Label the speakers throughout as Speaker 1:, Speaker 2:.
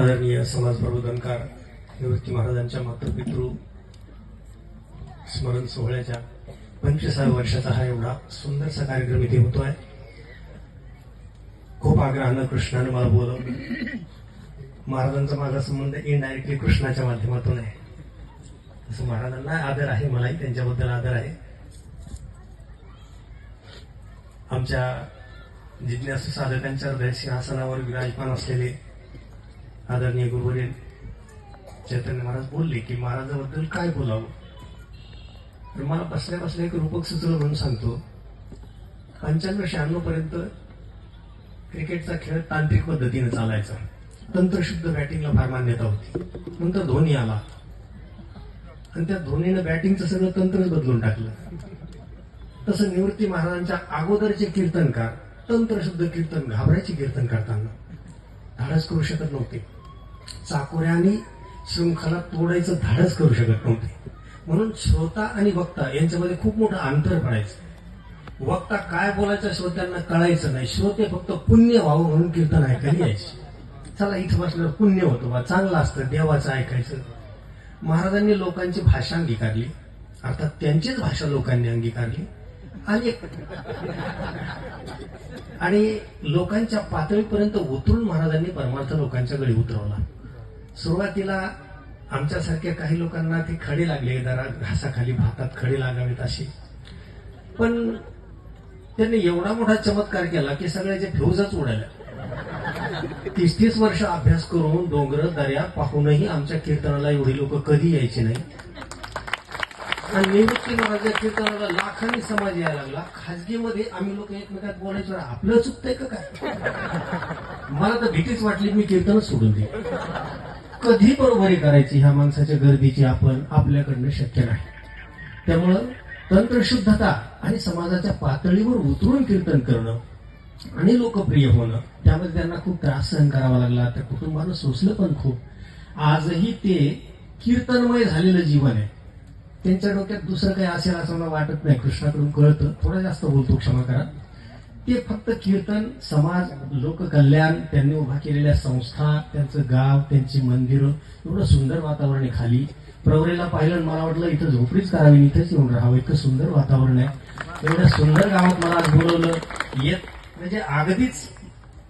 Speaker 1: आदरणीय समाज प्रबोधनकार निवृत्ती महाराजांच्या मातृपितृ स्मरण सोहळ्याच्या पंचवीसाव्या वर्षाचा हा एवढा सुंदरसा कार्यक्रम इथे होतो आहे खूप आग्रहानं कृष्णानं मला बोलवलं महाराजांचा माझा संबंध इनडायरेक्टली कृष्णाच्या माध्यमातून आहे. असं महाराजांना आदर आहे मलाही त्यांच्याबद्दल आदर आहे. आमच्या जिज्ञासू साधकांच्या हृदय सिंहासनावर विराजमान असलेले आदरणीय गुरुवरील चैतन्य महाराज बोलले की महाराजाबद्दल काय बोलावं? तर मला बसल्या बसल्या एक रूपक सुचलं म्हणून सांगतो. पंच्याण्णव शहाण्णव पर्यंत क्रिकेटचा खेळ तांत्रिक पद्धतीने चालायचा. तंत्रशुद्ध बॅटिंगला फार मान्यता होती. नंतर धोनी आला. आणि त्या धोनीनं बॅटिंगचं सगळं तंत्रच बदलून टाकलं. तसं निवृत्ती महाराजांच्या अगोदरचे कीर्तनकार तंत्रशुद्ध कीर्तन घाबरायचे कीर्तन करताना धाडस करू शकत नव्हते. चाकोऱ्याने शृंखला तोडायचं धाडस करू शकत नव्हते. म्हणून श्रोता आणि वक्ता यांच्यामध्ये खूप मोठं अंतर पडायचं. वक्ता काय बोलायचं श्रोत्यांना कळायचं नाही. श्रोते फक्त पुण्य व्हावं म्हणून कीर्तन ऐकायला यायचे. चला इथं बसल्यावर पुण्य होतं बा. चांगलं असतं देवाचं ऐकायचं. महाराजांनी लोकांची भाषा अंगीकारली. अर्थात त्यांचीच भाषा लोकांनी अंगीकारली. आणि आणि लोकांच्या पातळीपर्यंत उतरून महाराजांनी परमार्थ लोकांच्या गळी उतरवला. सुरुवातीला आमच्यासारख्या काही लोकांना ते खडे लागले जरा घासाखाली भातात खडे लागावेत असे पण त्यांनी एवढा मोठा चमत्कार केला की सगळ्याच्या फ्यूजच उडाल्या तीस तीस वर्ष अभ्यास करून डोंगर दर्या पाहूनही आमच्या कीर्तनाला एवढी लोक कधी यायची नाही. आणि निवृत्ती महाराजा कीर्तनाला लाखांनी समाज यायला लागला. खाजगीमध्ये आम्ही लोक एकमेकात बोलायचो आपलं चुकतंय का काय? मला तर भीतीच वाटली मी कीर्तनच सोडून दे कधी बरोबरी करायची ह्या माणसाच्या गर्दीची आपण आपल्याकडनं शक्य नाही. त्यामुळं तंत्रशुद्धता आणि समाजाच्या पातळीवर उतरून कीर्तन करणं आणि लोकप्रिय होणं त्यामध्ये त्यांना खूप त्रास सहन करावा लागला त्या कुटुंबानं सोसलं पण खूप. आजही ते कीर्तनमय झालेलं जीवन आहे. त्यांच्या डोक्यात दुसरं काही असेल असं मला वाटत नाही. कृष्णाकडून कळतं. थोडं जास्त बोलतो क्षमा करा. ते फक्त कीर्तन समाज लोककल्याण त्यांनी उभा केलेल्या संस्था त्यांचं गाव त्यांची मंदिरं एवढं सुंदर वातावरण आहे खाली. प्रवरेला पाहिलं मला वाटलं इथं झोपडीच करावी इथंच येऊन राहावं. इतकं सुंदर वातावरण आहे. एवढ्या सुंदर गावात मला आज बोलवलं. येत म्हणजे अगदीच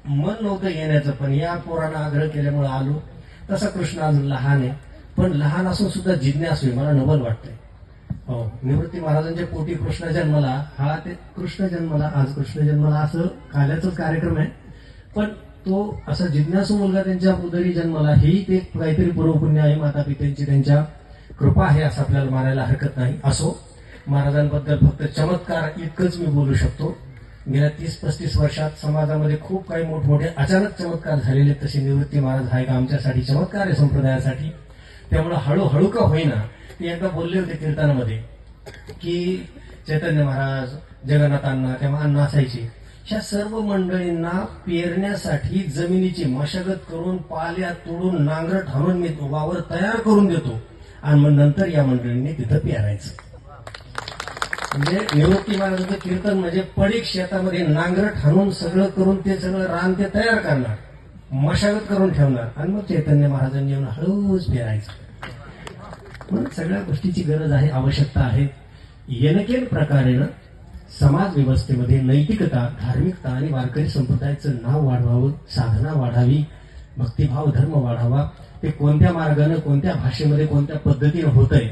Speaker 1: मन नव्हतं येण्याचं पण या पोरांना आग्रह केल्यामुळे आलो. तसा कृष्ण अजून लहान आहे. पण लहान असून सुद्धा जिज्ञासू आहे. मला नवल वाटतंय. हो. निवृत्ती महाराजांच्या पोटी कृष्ण जन्मला. हा ते कृष्ण जन्मला आज कृष्ण जन्मला असं काल्याचाच कार्यक्रम आहे. पण तो असा जिज्ञासू मुलगा त्यांच्या उदरी जन्मला ही ते काहीतरी पूर्वपुण्य आहे. माता पित्यांची त्यांच्या कृपा आहे असं आपल्याला मानायला हरकत नाही. असो. महाराजांबद्दल फक्त चमत्कार इतकंच मी बोलू शकतो. गेल्या तीस पस्तीस वर्षात समाजामध्ये खूप काही मोठमोठे अचानक चमत्कार झालेले तसे निवृत्ती महाराज हा एक आमच्यासाठी चमत्कार आहे संप्रदायासाठी. त्यामुळे हळूहळू का होईना ते एकदा बोलले होते कीर्तनामध्ये की चैतन्य महाराज जगन्नाथांना तेव्हा अन्न असायची ह्या सर्व मंडळींना पेरण्यासाठी जमिनीची मशागत करून पाल्या तोडून नांगरट हरून मी वावर तयार करून देतो. आणि मग नंतर या मंडळींनी तिथं पेरायचं. म्हणजे निवृत्ती महाराजांचं कीर्तन म्हणजे पडीक शेतामध्ये नांगरट हाणून सगळं करून ते सगळं रान ते तयार करणार. मशागत करून ठेवणार. आणि मग चैतन्य महाराजांनी येऊन हळूच फिरायचं. म्हणून सगळ्या गोष्टीची गरज आहे आवश्यकता आहे. येनकेन प्रकारेनं समाज व्यवस्थेमध्ये नैतिकता धार्मिकता आणि वारकरी संप्रदायाचं नाव वाढवावं साधना वाढावी भक्तिभाव धर्म वाढावा. ते कोणत्या मार्गानं कोणत्या भाषेमध्ये कोणत्या पद्धतीनं होत आहे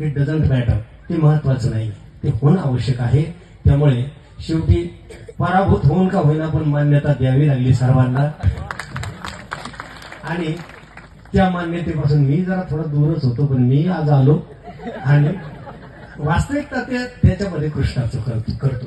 Speaker 1: इट डझंट मॅटर ते महत्वाचं नाही. ते होणं आवश्यक आहे. त्यामुळे शेवटी पराभूत होऊन का होईना पण मान्यता द्यावी लागली सर्वांना. आणि त्या मान्यतेपासून मी जरा थोडा दूरच होतो पण मी आज आलो आणि वास्तविकता ते त्याच्यामध्ये कृष्णाचं करतो करतो.